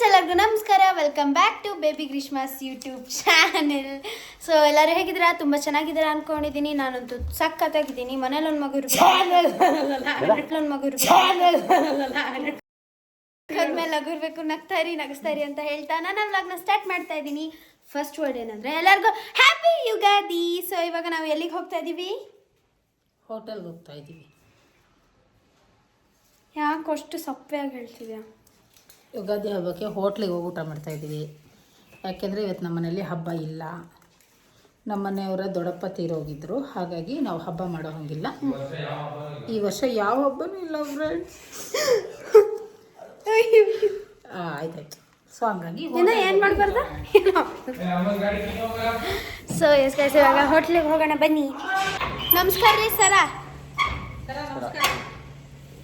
Friends ಎಲ್ಲರಿಗೂ ನಮಸ್ಕಾರ. Welcome back to baby Greeshma's YouTube channel. So ಎಲ್ಲರೂ ಹೇಗಿದ್ದೀರಾ? ತುಂಬ ಚೆನ್ನಾಗಿದ್ದೀರಾ ಅನ್ಕೊಂಡಿದೀನಿ ನಾನಂತೂ ಸಕ್ಕತ್ತಾಗಿದ್ದೀನಿ ಮನೇಲಿ ಒಂದು ಮಗು ಇರ್ಬೇಕು. ಒಂದು ಮಗು ಇರ್ಬೇಕು. ಮೇಲೆ ಲಗು ಇರ್ಬೇಕು. ನಗ್ತಾ ಇರಿ ನಗಿಸ್ತಾ ಇರಿ ಅಂತ ಹೇಳ್ತಾ ನಾನು ಲಗ್ನ ಸ್ಟಾರ್ಟ್ ಮಾಡ್ತಾ ಇದ್ದೀನಿ. ಫಸ್ಟ್ ವರ್ಡ್ ಏನಂದ್ರೆ ಎಲ್ಲರಿಗೂ ಹ್ಯಾಪಿ ಯುಗಾದಿ. ಸೊ ಇವಾಗ ನಾವು ಎಲ್ಲಿಗೆ ಹೋಗ್ತಾ ಇದ್ದೀವಿ ಹೋಟೆಲ್ಗೆ ಹೋಗ್ತಾ ಇದ್ದೀವಿ ಯಾಕೆ ಅಷ್ಟು ಸಪ್ಪೆಯಾಗಿ ಹೇಳ್ತಿದ್ಯಾ? ಯುಗಾದಿ ಹಬ್ಬಕ್ಕೆ ಹೋಟ್ಲಿಗೆ ಹೋಗಿ ಊಟ ಮಾಡ್ತಾಯಿದ್ದೀವಿ ಯಾಕೆಂದರೆ ಇವತ್ತು ನಮ್ಮ ಮನೇಲಿ ಹಬ್ಬ ಇಲ್ಲ. ನಮ್ಮ ಮನೆಯವರ ದೊಡ್ಡಪ್ಪ ತೀರೋಗಿದ್ದರು ಹಾಗಾಗಿ ನಾವು ಹಬ್ಬ ಮಾಡೋ ಹಂಗಿಲ್ಲ. ಈ ವರ್ಷ ಯಾವ ಹಬ್ಬನೂ ಇಲ್ಲ ಫ್ರೆಂಡ್ಸ್ ಆಯ್ತಾಯ್ತು. ಸೊ ಹಂಗಾಗಿ ಏನ್ ಮಾಡ್ಬಾರ್ದ? ಸೊ ಎಸ್ ಗೈಸ್ ಇವಾಗ ಹೋಟ್ಲಿಗೆ ಹೋಗೋಣ ಬನ್ನಿ. ನಮಸ್ಕಾರ ರೀ ಸರ.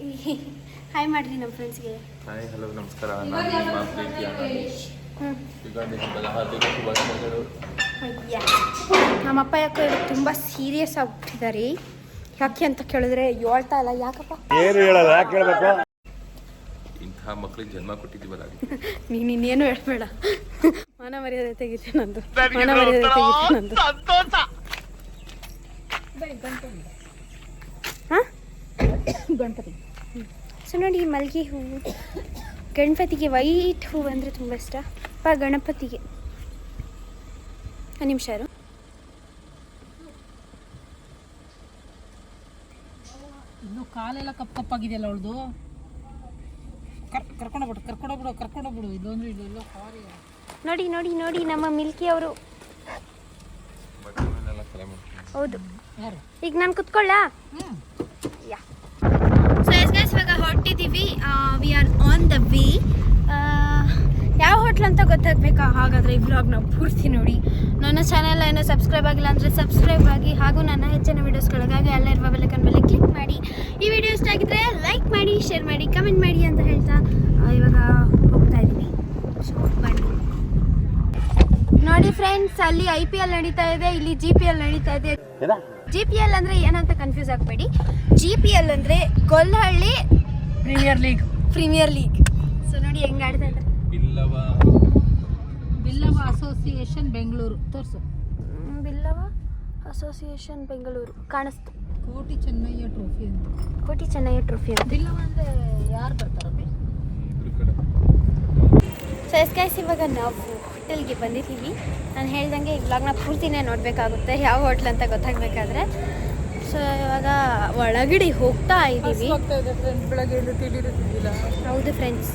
ಹಾಯ್ ಮಾಡ್ರಿ ನಮ್ಮ ಫ್ರೆಂಡ್ಸ್ಗೆ ಹಾಯ್ ಹಲೋ ನಮಸ್ಕಾರ. ನಾನು ನಿಮ್ಮ ಪ್ರೀತಿಯ ನಾಗೇಶ್ ಯುಗಾದಿ ಹಬ್ಬದ ಹಾರ್ದಿಕ ಶುಭಾಶಯಗಳು. ಅಯ್ಯ. ನಮ್ಮಪ್ಪ ಯಾಕೋ ತುಂಬಾ ತುಂಬ ಸೀರಿಯಸ್ ಆಗ್ಬಿಟ್ಟಿದ್ದಾರೆ ಯಾಕೆ ಅಂತ ಕೇಳಿದ್ರೆ ಹೇಳ್ತಾ ಇಲ್ಲ. ಯಾಕಪ್ಪ? ಇಂತಹ ಮಕ್ಕಳಿಗೆ ಜನ್ಮ ಕೊಟ್ಟಿದ್ದೀವಲ್ಲ ನೀನು ಇನ್ನೇನು ಹೇಳ್ಬೇಡ. ಮಾನ ಮರ್ಯಾದೆ ತೆಗಿತೆ ನಂದು. ಮಾನ ಮರ್ಯಾದೆ ತೆಗಿತೆ ನಂದು. ಹಾಂ ಗಣಪತಿ. ಸೊ ನೋಡಿ ಈ ಮಲ್ಗೆ ಹೂವು ಗಣಪತಿಗೆ ವೈಟ್ ಹೂವು ಅಂದರೆ ತುಂಬ ಇಷ್ಟ. ಪ ಗಣಪತಿಗೆ. ಒಂದು ನಿಮಿಷ ಯಾರು ಇನ್ನು ಕಾಲೆಲ್ಲ ಕಪ್ಪು ಕಪ್ಪಾಗಿದೆಯಲ್ಲ ಅವಳದು? ಕರ್ ಕರ್ಕೊಂಡೋಗ್ಬಿಡು ಕರ್ಕೊಂಡೋಗ್ಬಿಡು ಕರ್ಕೊಂಡೋಗ್ಬಿಡು ಇಲ್ಲೊಂದ್ರೆ ಇಲ್ಲೆಲ್ಲ ಸಾರಿ ನೋಡಿ ನೋಡಿ ನೋಡಿ ನಮ್ಮ ಮಿಲ್ಕಿ ಅವರು. ಹೌದು. ಯಾರು? ಈಗ ನಾನು ಕುತ್ಕೊಳ್ಳ? ಹ್ಞೂ ಯಾ. ಇವಾಗ ಹೊರಟಿದ್ದೀವಿ. We are on the way ಯಾವ ಹೋಟ್ಲ್ ಅಂತ ಗೊತ್ತಾಗಬೇಕಾ? ಹಾಗಾದರೆ ಈ ಬ್ಲಾಗ್ನ ಪೂರ್ತಿ ನೋಡಿ. ನನ್ನ ಚಾನೆಲ್ ಏನೋ ಸಬ್ಸ್ಕ್ರೈಬ್ ಆಗಿಲ್ಲ ಅಂದರೆ ಸಬ್ಸ್ಕ್ರೈಬ್ ಆಗಿ ಹಾಗೂ ನನ್ನ ಹೆಚ್ಚಿನ ವೀಡಿಯೋಸ್ಗಳಿಗಾಗಿ ಎಲ್ಲ ಇರುವ ಬೆಲಕನ್ ಮೇಲೆ ಕ್ಲಿಕ್ ಮಾಡಿ. ಈ ವಿಡಿಯೋ ಇಷ್ಟ ಆಗಿದ್ರೆ ಲೈಕ್ ಮಾಡಿ ಶೇರ್ ಮಾಡಿ ಕಮೆಂಟ್ ಮಾಡಿ ಅಂತ ಹೇಳ್ತಾ ಇವಾಗ ಹೋಗ್ತಾ ಇದ್ದೀವಿ. ಸೊ ಬನ್ನಿ. ನೋಡಿ ಫ್ರೆಂಡ್ಸ್ ಅಲ್ಲಿ ಐ ಪಿ ಎಲ್ ನಡೀತಾ ಇದೆ ಇಲ್ಲಿ ಜಿ ಪಿ ಎಲ್ ನಡೀತಾ ಇದೆ. ಜಿ ಪಿ ಎಲ್ ಅಂದ್ರೆ ಏನಂತ ಕನ್ಫ್ಯೂಸ್ ಆಗಬೇಡಿ. ಜಿ ಪಿ ಎಲ್ ಅಂದ್ರೆ Gollahalli premier league premier league so ನೋಡಿ ಹೆಂಗ್ ಆಡ್ತಾ ಇದ್ದಾರೆ. ಬಿಲ್ಲವ. ಬಿಲ್ಲವ ಅಸೋಸಿಯೇಷನ್ ಬೆಂಗಳೂರು ತೋರಿಸು. ಬಿಲ್ಲವ ಅಸೋಸಿಯೇಷನ್ ಬೆಂಗಳೂರು ಕಾಣಿಸ್ತು. ಕೋಟಿ ಚೆನ್ನಯ್ಯ ಟ್ರೋಫಿ ಅಂತ. ಕೋಟಿ ಚೆನ್ನಯ್ಯ ಟ್ರೋಫಿ ಅಂತ. ಬಿಲ್ಲವ ಅಂದರೆ ಯಾರು ಬರ್ತಾರೆ ಇದ್ರ ಸೊ ಎಸ್ ಗೈಸ್ ಇವಾಗ ನಾವು ಹೋಟೆಲ್ಗೆ ಬಂದಿದ್ದೀವಿ. ನಾನು ಹೇಳ್ದಂಗೆ ಈ ಬ್ಲಾಗ್ನ ಪೂರ್ತಿನೇ ನೋಡಬೇಕಾಗುತ್ತೆ. ಯಾವ ಹೋಟ್ಲ್ ಅಂತ ಗೊತ್ತಾಗಬೇಕಾದ್ರೆ. ಸೊ ಇವಾಗ ಒಳಗಡೆ ಹೋಗ್ತಾ ಇದ್ದೀವಿ ಹೌದು ಫ್ರೆಂಡ್ಸ್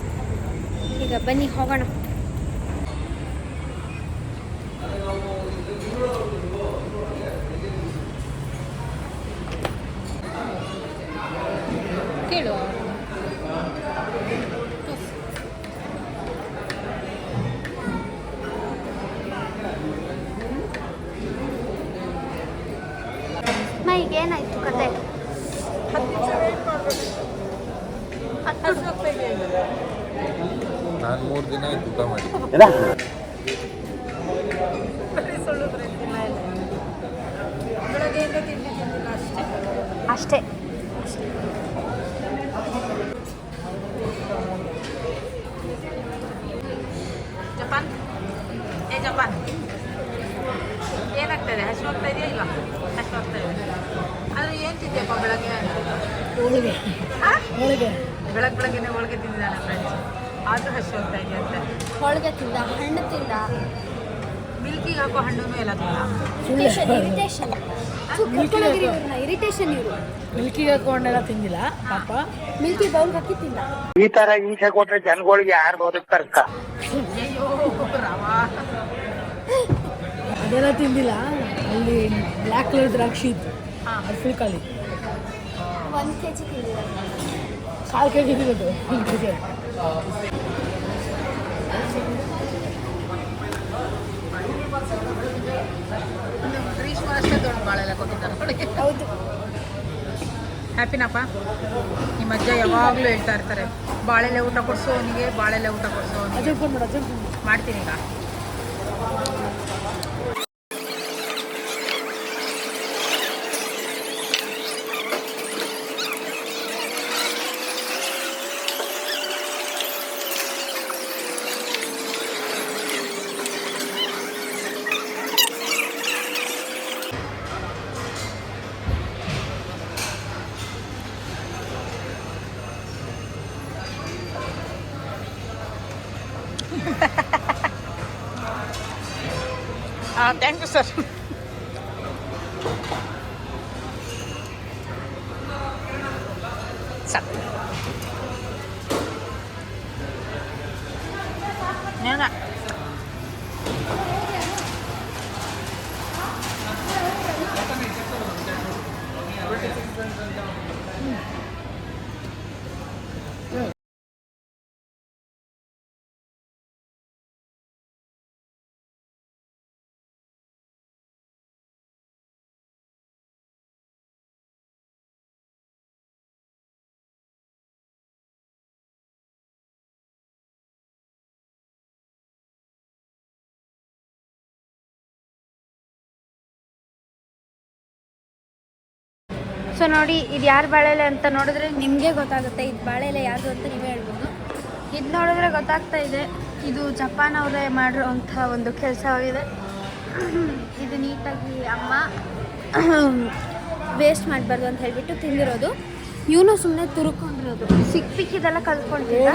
ಈಗ ಬನ್ನಿ ಹೋಗೋಣ. ಕೇಳು. ಮೈಗೆ ಏನಾಯ್ತು ಕತೆ? ನಾನು ಮೂರು ದಿನ ಆಯ್ತು ಊಟ ಮಾಡಿ. ಅಷ್ಟೇ. ಅಷ್ಟೇ ಜಪಾನ್ ಏ ಜಪಾನ್ ಏನಾಗ್ತದೆ ಹಸಿವು ಆಗ್ತಾ ಇದೆಯಾ ಇಲ್ಲ ಹಸಿವು ಆಗ್ತಾ ಇದೆ ಆದರೆ ಏನು ತಿಂದ್ಯಪ್ಪ ಬೆಳಗ್ಗೆ ಹೋಳಿಗೆ. ಹೋಳಿಗೆ. ಬೆಳಗ್ಗೆ ಬೆಳಗ್ಗೆನೆ ಹೋಳಿಗೆ ತಿಂದಿದ್ದಾನೆ ಫ್ರೆಂಡ್ಸ್ ಆದರೂ ಹಸಿ ಹೋಗ್ತಾ ಇದೆ ಅಂತ. ಹೋಳಿಗೆ ತಿಂದ ಹಣ್ಣು ತಿಂದ. ಮಿಲ್ಕಿಗೆ ಹಾಕೋ ಹಣ್ಣು ಎಲ್ಲ ತಿಂದ. ಇರಿಟೇಷನ್ ಇವರು. ಮಿಲ್ಕಿಗೆ ಹಾಕೊಂಡೆಲ್ಲ ತಿಂದಿಲ್ಲ ಪಾಪ. ಮಿಲ್ಕಿ ಬೌಲ್ ಹಾಕಿ ತಿಂದ. ಈ ತರ ಹಿಂಸೆ ಕೊಟ್ರೆ ಜನಗಳಿಗೆ ಯಾರು ಬದುಕ್ತಾರಕ್ಕ ಅಯ್ಯೋ ರಾಮ ಅದೆಲ್ಲ ತಿಂದಿಲ್ಲ. ಅಲ್ಲಿ ಬ್ಲಾಕ್ ಕಲರ್ ದ್ರಾಕ್ಷಿ ಇತ್ತು. ಹಾಂ. ಅದು ಫುಲ್ ಖಾಲಿ. ಒಂದು ಕೆ ಜಿ ತಿಂದಿಲ್ಲ ಕಾಲು ಕೆ ಜಿ ತಿನ್ನೋದು ಒಂದು ಕೆ ಜಿ ಗ್ರೀಷ್ಮ ಅಷ್ಟೇ ದೊಡ್ಡ ಬಾಳೆಲ್ಲ ಕೊಟ್ಟಿದ್ದಾರೆ ಹೌದು. ಹ್ಯಾಪಿನಪ್ಪ ನಿಮ್ಮ ಅಜ್ಜ ಯಾವಾಗಲೂ ಹೇಳ್ತಾ ಇರ್ತಾರೆ ಬಾಳೆಲೆ ಊಟ ಕೊಡಿಸು ಅವನಿಗೆ ಬಾಳೆಲೆ ಊಟ ಕೊಡಿಸು ಅವನಿಗೆ. ಮಾಡ್ತೀನಿ ಈಗ. Thank you sir sir. So ನೋಡಿ ಇದು ಯಾರು ಬಾಳೆಲೆ ಅಂತ ನೋಡಿದ್ರೆ ನಿಮಗೆ ಗೊತ್ತಾಗುತ್ತೆ. ಇದು ಬಾಳೆಲೆ ಯಾವುದು ಅಂತ ನೀವೇ ಹೇಳ್ಬೋದು. ಇದು ನೋಡಿದ್ರೆ ಗೊತ್ತಾಗ್ತಾ ಇದೆ ಇದು ಜಪಾನ್ ಅವರೇ ಮಾಡಿರುವಂಥ ಒಂದು ಕೆಲಸವಾಗಿದೆ. ಇದು ನೀಟಾಗಿ ಅಮ್ಮ ವೇಸ್ಟ್ ಮಾಡಬಾರ್ದು ಅಂತ ಹೇಳಿಬಿಟ್ಟು ತಿಂದಿರೋದು. ಇವನು ಸುಮ್ಮನೆ ತುರ್ಕೊಂಡಿರೋದು. ಸಿಕ್ ಪಿಕ್ಕಿದೆಲ್ಲ ಕಲ್ತ್ಕೊಂಡಿದ್ದ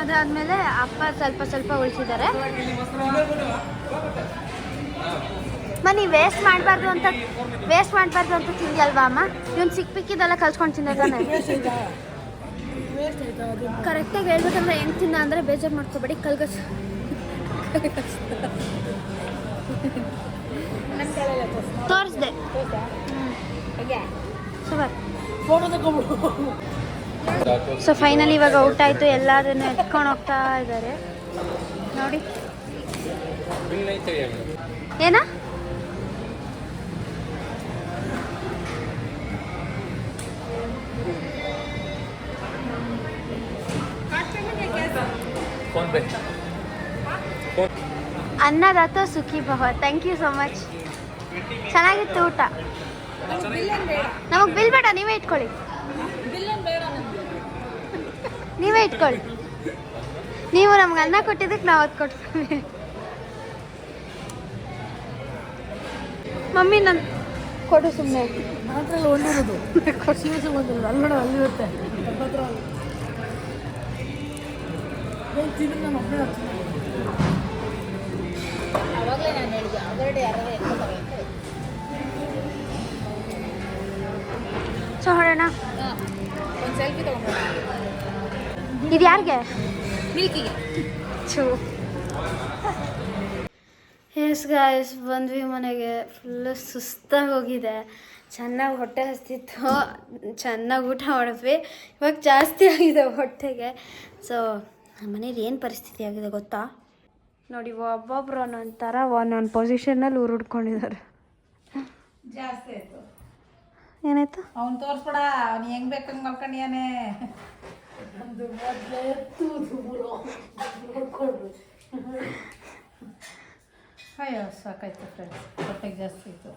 ಅದಾದಮೇಲೆ ಅಪ್ಪ ಸ್ವಲ್ಪ ಸ್ವಲ್ಪ ಉಳಿಸಿದ್ದಾರೆ. ಮನಿ ವೇಸ್ಟ್ ಮಾಡಬಾರ್ದು ಅಂತ ವೇಸ್ಟ್ ಮಾಡಬಾರ್ದು ಅಂತ ತಿಂದ್ಯಲ್ವಾ ಅಮ್ಮ? ಇವ್ನು ಸಿಕ್ ಪಿಕ್ಕಿದೆಲ್ಲ ಕಲ್ಸ್ಕೊಂಡು ತಿನ್ನೋದಾನೆ ಕರೆಕ್ಟಾಗಿ ಹೇಳ್ಬೇಕಂದ್ರೆ ಹೆಂಗೆ ತಿನ್ನ ಅಂದರೆ ಬೇಜಾರು ಮಾಡ್ಕೋಬೇಡಿ ಕಲ್ಗಸ್. ತೋರಿಸ್ದೆ. ಸೊ ಫೈನಲಿ ಇವಾಗ ಊಟ ಆಯಿತು ಎಲ್ಲದನ್ನು ಎತ್ಕೊಂಡು ಹೋಗ್ತಾ ಇದ್ದಾರೆ. ನೋಡಿ. ಏನ? ಫೋನ್ ಪೇ ಅನ್ನದಾತ ಸುಖಿ ಭವ. ಥ್ಯಾಂಕ್ ಯು ಸೊ ಮಚ್ ಚೆನ್ನಾಗಿತ್ತು ಊಟ. ನಮಗೆ ಬಿಲ್ ಬೇಡ ನೀವೇ ಇಟ್ಕೊಳ್ಳಿ. ನೀವೇ ಇಟ್ಕೊಳ್ಳಿ. ನೀವು ನಮ್ಗೆ ಅನ್ನ ಕೊಟ್ಟಿದ್ದಕ್ಕೆ ನಾವು ಅದು ಕೊಡ್ತೀವಿ ಮಮ್ಮಿ ನನ್ನ ಕೊಡು ಸುಮ್ಮನೆ ಮಾತ್ರ ಒಂದಿರೋದು. ಅಲ್ಲಿರುತ್ತೆ ತಿಂದ್ರೆ ನಮ್ಮ ಒಬ್ಬನೇ ಅವಾಗಲೇ ನಾನು ಹೇಳಿದೆ ಅದರಡೆ ಯಾರು ಸೊ ಹೊಡೋಣ ಒಂದು ಸೆಲ್ಫಿ ತೊಗೊಂಡು ಇದು ಯಾರಿಗೆ? ಮಿಲ್ಕಿಗೆ. ಚೂ ಎಸ್ ಗಾಯ್ಸ್ ಬಂದ್ವಿ ಮನೆಗೆ. ಫುಲ್ಲು ಸುಸ್ತಾಗಿ ಹೋಗಿದೆ. ಚೆನ್ನಾಗಿ ಹೊಟ್ಟೆ ಹಸ್ತಿತ್ತು. ಚೆನ್ನಾಗಿ ಊಟ ಮಾಡಿದ್ವಿ. ಇವಾಗ ಜಾಸ್ತಿ ಆಗಿದೆ ಹೊಟ್ಟೆಗೆ. ಸೊ ನಮ್ಮ ಮನೇಲಿ ಏನು ಪರಿಸ್ಥಿತಿ ಆಗಿದೆ ಗೊತ್ತಾ? ನೋಡಿ ಒಬ್ಬೊಬ್ರು ಒಂದೊಂದು ಥರ ಒಂದೊಂದು ಪೊಸಿಷನಲ್ಲಿ ಉರುಡ್ಕೊಂಡಿದ್ದಾರೆ. ಜಾಸ್ತಿ ಆಯಿತು. ಏನಾಯ್ತು? ಅವ್ನು ತೋರಿಸ್ಬೇಡ ಅವ್ನು ಹೆಂಗೆ ಬೇಕಂಗೆ ಮೊದಲೇ ಅಯ್ಯೋ ಸಾಕಾಯ್ತು ಫ್ರೆಂಡ್ಸ್ ಹೊಟ್ಟೆಗೆ ಜಾಸ್ತಿ ಇತ್ತು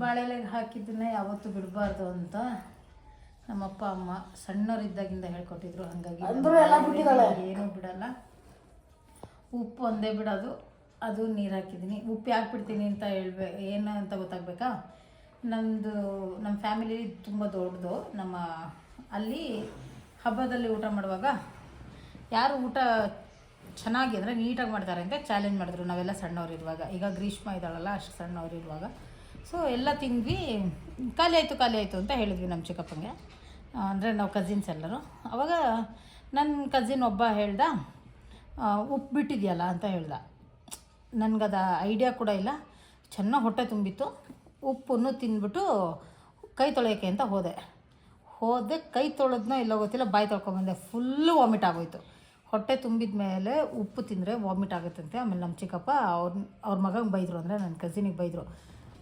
ಬಾಳೆಲೆಗೆ ಹಾಕಿದ್ದನ್ನ ಯಾವತ್ತೂ ಬಿಡಬಾರ್ದು ಅಂತ. ನಮ್ಮಪ್ಪ ಅಮ್ಮ ಸಣ್ಣವರಿದ್ದಾಗಿಂದ ಹೇಳ್ಕೊಟ್ಟಿದ್ರು ಹಾಗಾಗಿ ಏನೂ ಬಿಡಲ್ಲ. ಉಪ್ಪು ಒಂದೇ ಬಿಡೋದು ಅದು ನೀರು ಹಾಕಿದ್ದೀನಿ. ಉಪ್ಪು ಯಾಕೆ ಬಿಡ್ತೀನಿ ಅಂತ ಹೇಳ್ಬೇ ಏನು ಅಂತ ಗೊತ್ತಾಗಬೇಕಾ? ನಮ್ಮದು ನಮ್ಮ ಫ್ಯಾಮಿಲಿ ತುಂಬ ದೊಡ್ಡದು. ನಮ್ಮ ಅಲ್ಲಿ ಹಬ್ಬದಲ್ಲಿ ಊಟ ಮಾಡುವಾಗ ಯಾರು ಊಟ ಚೆನ್ನಾಗಿ ಅಂದರೆ ನೀಟಾಗಿ ಮಾಡ್ತಾರೆ ಅಂತ ಚಾಲೆಂಜ್ ಮಾಡಿದ್ರು. ನಾವೆಲ್ಲ ಸಣ್ಣವ್ರು ಇರುವಾಗ ಈಗ ಗ್ರೀಷ್ಮ ಇದ್ದಾಳಲ್ಲ ಅಷ್ಟು ಸಣ್ಣವ್ರು ಇರುವಾಗ ಸೊ ಎಲ್ಲ ತಿಂದ್ವಿ. ಖಾಲಿ ಆಯಿತು ಖಾಲಿ ಆಯಿತು ಅಂತ ಹೇಳಿದ್ವಿ ನಮ್ಮ ಚಿಕ್ಕಪ್ಪಂಗೆ. ಅಂದರೆ ನಾವು ಕಸಿನ್ಸ್ ಎಲ್ಲರೂ. ಅವಾಗ ನನ್ನ ಕಸಿನ್ ಒಬ್ಬ ಹೇಳ್ದ ಉಪ್ಪು ಬಿಟ್ಟಿದೆಯಲ್ಲ ಅಂತ ಹೇಳ್ದ. ನನಗದ ಐಡಿಯಾ ಕೂಡ ಇಲ್ಲ. ಚೆನ್ನಾಗಿ ಹೊಟ್ಟೆ ತುಂಬಿತ್ತು. ಉಪ್ಪನ್ನು ತಿಂದ್ಬಿಟ್ಟು ಕೈ ತೊಳೆಯೋಕ್ಕೆ ಅಂತ ಹೋದೆ. ಹೋದೆ, ಕೈ ತೊಳೆದ್ನೋ ಇಲ್ಲ ಗೊತ್ತಿಲ್ಲ, ಬಾಯಿ ತೊಳ್ಕೊಂಬಂದೆ ಫುಲ್ಲು ವಾಮಿಟ್ ಆಗೋಯ್ತು. ಹೊಟ್ಟೆ ತುಂಬಿದ ಮೇಲೆ ಉಪ್ಪು ತಿಂದರೆ ವಾಮಿಟ್ ಆಗುತ್ತಂತೆ. ಆಮೇಲೆ ನಮ್ಮ ಚಿಕ್ಕಪ್ಪ ಅವ್ರ ಅವ್ರ ಮಗಂಗೆ ಬೈದರು ಅಂದರೆ ನನ್ನ ಕಸಿನಿಗೆ ಬೈದರು.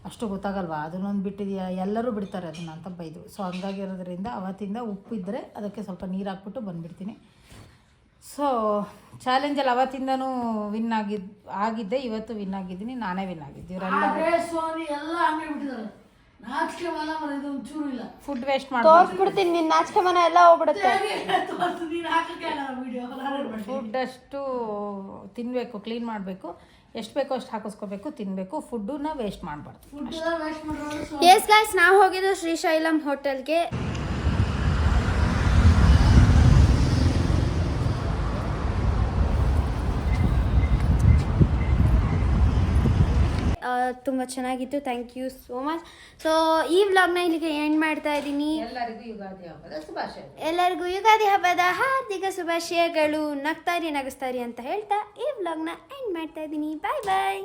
ಅಷ್ಟು ಗೊತ್ತಾಗಲ್ವ? ಅದನ್ನೊಂದು ಬಿಟ್ಟಿದೆಯಾ? ಎಲ್ಲರೂ ಬಿಡ್ತಾರೆ ಅದನ್ನು ಅಂತ ಬೈದು. ಸೊ ಹಂಗಾಗಿರೋದ್ರಿಂದ ಅವತ್ತಿಂದ ಉಪ್ಪು ಇದ್ದರೆ ಅದಕ್ಕೆ ಸ್ವಲ್ಪ ನೀರು ಹಾಕ್ಬಿಟ್ಟು ಬಂದುಬಿಡ್ತೀನಿ. ಸೊ ಚಾಲೆಂಜಲ್ಲಿ ಅವತ್ತಿಂದನೂ ವಿನ್ ಆಗಿದ್ ಆಗಿದ್ದೆ ಇವತ್ತು ವಿನ್ ಆಗಿದ್ದೀನಿ ನಾನೇ ವಿನ್ ಆಗಿದ್ದೆ. ಇವರೆಲ್ಲ ಫುಡ್ ವೇಸ್ಟ್ ಮಾಡಿ ತೋರಿಸ್ಬಿಡ್ತೀನಿ ನಿನ್ನ ನಾಚಿಕೆ ಮನೆ ಎಲ್ಲ ಹೋಗ್ಬಿಡುತ್ತೆ. ಫುಡ್ ಅಷ್ಟು ತಿನ್ನಬೇಕು ಕ್ಲೀನ್ ಮಾಡಬೇಕು. ಎಷ್ಟು ಬೇಕೋ ಅಷ್ಟು ಹಾಕಿಸ್ಕೋಬೇಕು ತಿನ್ನಬೇಕು ಫುಡ್ಡನ್ನ ವೇಸ್ಟ್ ಮಾಡಬಾರ್ದು. ಎಸ್ ಗಾಯ್ಸ್ ನಾವು ಹೋಗಿದ್ದು ಶ್ರೀಶೈಲಂ ಹೋಟೆಲ್ಗೆ ತುಂಬ ಚೆನ್ನಾಗಿತ್ತು. Thank you so much so ಈ ವ್ಲಾಗ್ನ ಇಲ್ಲಿಗೆ ಎಂಡ್ ಮಾಡ್ತಾ ಇದ್ದೀನಿ. ಎಲ್ಲರಿಗೂ ಯುಗಾದಿ ಹಬ್ಬದ ಶುಭಾಶಯ ಎಲ್ಲರಿಗೂ ಯುಗಾದಿ ಹಬ್ಬದ ಹಾರ್ದಿಕ ಶುಭಾಶಯಗಳು. ನಗ್ತಾರಿ ನಗಸ್ತಾರಿ ಅಂತ ಹೇಳ್ತಾ ಈ ವ್ಲಾಗ್ನ ಎಂಡ್ ಮಾಡ್ತಾ ಇದ್ದೀನಿ. ಬಾಯ್ ಬಾಯ್